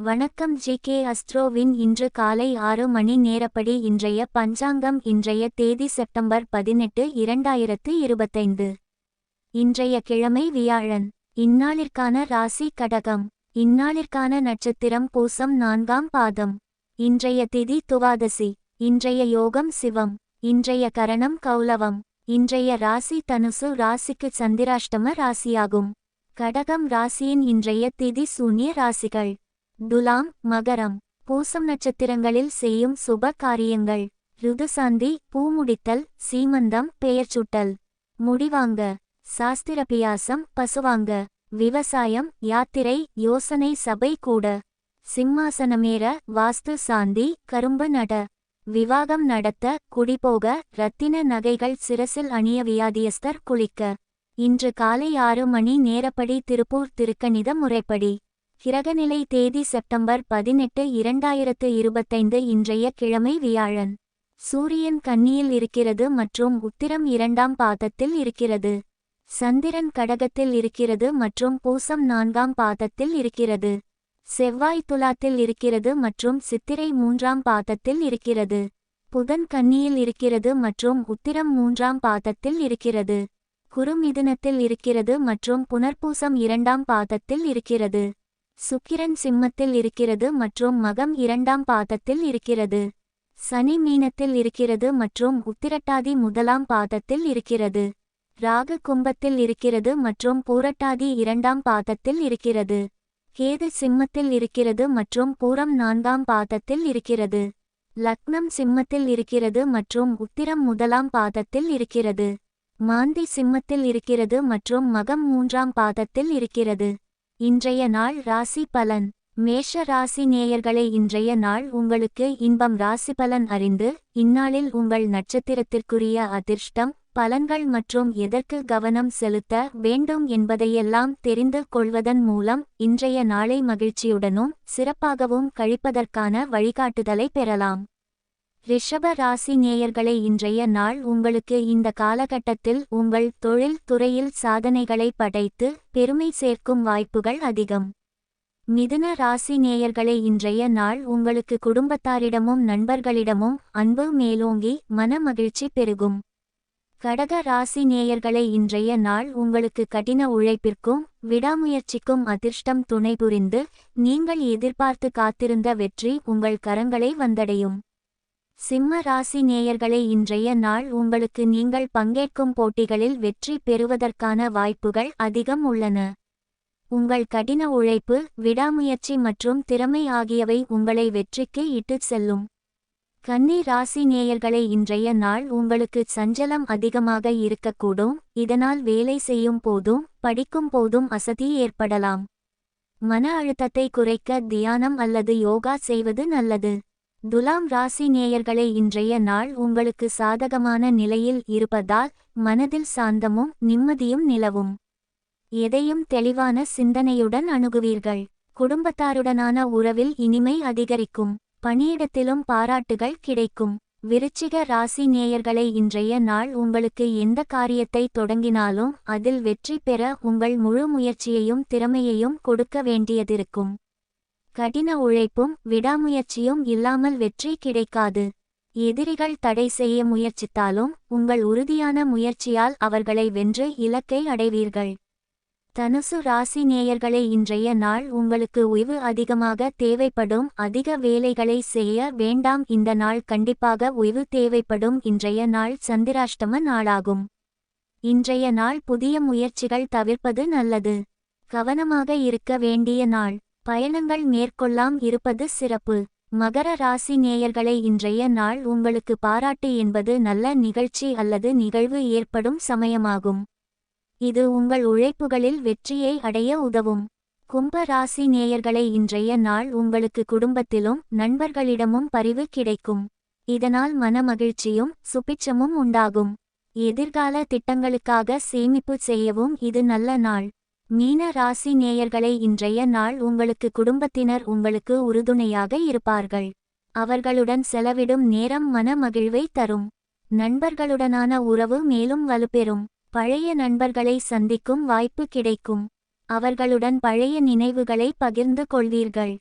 வணக்கம் G K அஸ்ட்ரோவின் இன்று காலை ஆறு மணி நேரப்படி இன்றைய பஞ்சாங்கம் இன்றைய தேதி செப்டம்பர் பதினெட்டு இரண்டாயிரத்து இருபத்தைந்து. இன்றைய கிழமை வியாழன். இந்நாளிற்கான ராசி கடகம். இந்நாளிற்கான நட்சத்திரம் பூசம் நான்காம் பாதம். இன்றைய திதி துவாதசி. இன்றைய யோகம் சிவம். இன்றைய கரணம் கௌலவம் இன்றைய ராசி தனுசு ராசிக்கு சந்திராஷ்டம ராசியாகும். கடகம் ராசியின் இன்றைய திதி சூன்ய ராசிகள். துலாம் மகரம். பூசம் நட்சத்திரங்களில் செய்யும் சுப காரியங்கள். ருதுசாந்தி பூமுடித்தல் சீமந்தம் பெயர்ச்சூட்டல் முடிவாங்க. சாஸ்திரபியாசம் பசுவாங்க. விவசாயம் யாத்திரை யோசனை சபை கூட. சிம்மாசனமேற வாஸ்து சாந்தி கரும்பு நட. விவாகம் நடத்த குடிபோக ரத்தின நகைகள் சிரசில் அணிய வியாதியஸ்தர் குளிக்க. இன்று காலை ஆறு மணி நேரப்படி திருப்பூர் திருக்கணித முறைப்படி. கிரகநிலை தேதி செப்டம்பர் பதினெட்டு இரண்டாயிரத்து இருபத்தைந்து இன்றைய கிழமை வியாழன். சூரியன் கன்னியில் இருக்கிறது மற்றும் உத்திரம் இரண்டாம் பாதத்தில் இருக்கிறது. சந்திரன் கடகத்தில் இருக்கிறது மற்றும் பூசம் நான்காம் பாதத்தில் இருக்கிறது. செவ்வாய் துலாத்தில் இருக்கிறது மற்றும் சித்திரை மூன்றாம் பாதத்தில் இருக்கிறது. புதன் கன்னியில் இருக்கிறது மற்றும் உத்திரம் மூன்றாம் பாதத்தில் இருக்கிறது. குறுமிதுனத்தில் இருக்கிறது மற்றும் புனர்பூசம் இரண்டாம் பாதத்தில் இருக்கிறது. சுக்கிரன் சிம்மத்தில் இருக்கிறது மற்றும் மகம் இரண்டாம் பாதத்தில் இருக்கிறது. சனி மீனத்தில் இருக்கிறது மற்றும் உத்திரட்டாதி முதலாம் பாதத்தில் இருக்கிறது. ராகு கும்பத்தில் இருக்கிறது மற்றும் பூரட்டாதி இரண்டாம் பாதத்தில் இருக்கிறது. கேது சிம்மத்தில் இருக்கிறது மற்றும் பூரம் நான்காம் பாதத்தில் இருக்கிறது. லக்னம் சிம்மத்தில் இருக்கிறது மற்றும் உத்திரம் முதலாம் பாதத்தில் இருக்கிறது. மாந்தி சிம்மத்தில் இருக்கிறது மற்றும் மகம் மூன்றாம் பாதத்தில் இருக்கிறது. இன்றைய நாள் ராசி பலன். மேஷ ராசி நேயர்களை இன்றைய நாள் உங்களுக்கு இன்பம் ராசி பலன் அறிந்து இந்நாளில் உங்கள் நட்சத்திரத்திற்குரிய அதிர்ஷ்டம் பலன்கள் மற்றும் எதற்கு கவனம் செலுத்த வேண்டும் என்பதையெல்லாம் தெரிந்து கொள்வதன் மூலம் இன்றைய நாளை மகிழ்ச்சியுடனும் சிறப்பாகவும் கழிப்பதற்கான வழிகாட்டுதலை பெறலாம். ரிஷப ராசி நேயர்களை இன்றைய நாள் உங்களுக்கு இந்த காலகட்டத்தில் உங்கள் தொழில் துறையில் சாதனைகளை படைத்து பெருமை சேர்க்கும் வாய்ப்புகள் அதிகம். மிதுன ராசி நேயர்களை இன்றைய நாள் உங்களுக்கு குடும்பத்தாரிடமும் நண்பர்களிடமும் அன்பு மேலோங்கி மன மகிழ்ச்சி பெருகும். கடக ராசி நேயர்களை இன்றைய நாள் உங்களுக்கு கடின உழைப்பிற்கும் விடாமுயற்சிக்கும் அதிர்ஷ்டம் துணை புரிந்து நீங்கள் எதிர்பார்த்து காத்திருந்த வெற்றி உங்கள் கரங்களை வந்தடையும். சிம்ம ராசி நேயர்களை இன்றைய நாள் உங்களுக்கு நீங்கள் பங்கேற்கும் போட்டிகளில் வெற்றி பெறுவதற்கான வாய்ப்புகள் அதிகம் உள்ளன. உங்கள் கடின உழைப்பு விடாமுயற்சி மற்றும் திறமை ஆகியவை உங்களை வெற்றிக்கு இட்டுச் செல்லும். கன்னி ராசி நேயர்களை இன்றைய நாள் உங்களுக்கு சஞ்சலம் அதிகமாக இருக்கக்கூடும். இதனால் வேலை செய்யும் போதும் படிக்கும் போதும் அசதி ஏற்படலாம். மன அழுத்தத்தை குறைக்க தியானம் அல்லது யோகா செய்வது நல்லது. துலாம் ராசி நேயர்களே இன்றைய நாள் உங்களுக்கு சாதகமான நிலையில் இருப்பதால் மனதில் சாந்தமும் நிம்மதியும் நிலவும். எதையும் தெளிவான சிந்தனையுடன் அணுகுவீர்கள். குடும்பத்தாருடனான உறவில் இனிமை அதிகரிக்கும். பணியிடத்திலும் பாராட்டுகள் கிடைக்கும். விருச்சிக ராசி நேயர்களை இன்றைய நாள் உங்களுக்கு எந்த காரியத்தை தொடங்கினாலும் அதில் வெற்றி பெற உங்கள் முழு முயற்சியையும் திறமையையும் கொடுக்க வேண்டியதிருக்கும். கடின உழைப்பும் விடாமுயற்சியும் இல்லாமல் வெற்றி கிடைக்காது. எதிரிகள் தடை செய்ய முயற்சித்தாலும் உங்கள் உறுதியான முயற்சியால் அவர்களை வென்று இலக்கை அடைவீர்கள். தனுசு ராசி நேயர்களை இன்றைய நாள் உங்களுக்கு உய்வு அதிகமாக தேவைப்படும். அதிக வேலைகளை செய்ய வேண்டாம். இந்த நாள் கண்டிப்பாக உய்வு தேவைப்படும். இன்றைய நாள் சந்திராஷ்டம நாளாகும். இன்றைய நாள் புதிய முயற்சிகள் தவிர்ப்பது நல்லது. கவனமாக இருக்க வேண்டிய நாள். பயணங்கள் மேற்கொள்ளாம் இருப்பது சிறப்பு. மகர ராசி நேயர்களை இன்றைய நாள் உங்களுக்கு பாராட்டு என்பது நல்ல நிகழ்ச்சி அல்லது நிகழ்வு ஏற்படும் சமயமாகும். இது உங்கள் உழைப்புகளில் வெற்றியை அடைய உதவும். கும்ப ராசி நேயர்களை இன்றைய நாள் உங்களுக்கு குடும்பத்திலும் நண்பர்களிடமும் பரிவு கிடைக்கும். இதனால் மனமகிழ்ச்சியும் சுபிச்சமும் உண்டாகும். எதிர்கால திட்டங்களுக்காக சேமிப்பு செய்யவும் இது நல்ல நாள். மீன ராசி நேயர்களை இன்றைய நாள் உங்களுக்கு குடும்பத்தினர் உங்களுக்கு உறுதுணையாக இருப்பார்கள். அவர்களுடன் செலவிடும் நேரம் மன மகிழ்வை தரும். நண்பர்களுடனான உறவு மேலும் வலுப்பெறும். பழைய நண்பர்களை சந்திக்கும் வாய்ப்பு கிடைக்கும். அவர்களுடன் பழைய நினைவுகளை பகிர்ந்து கொள்வீர்கள்.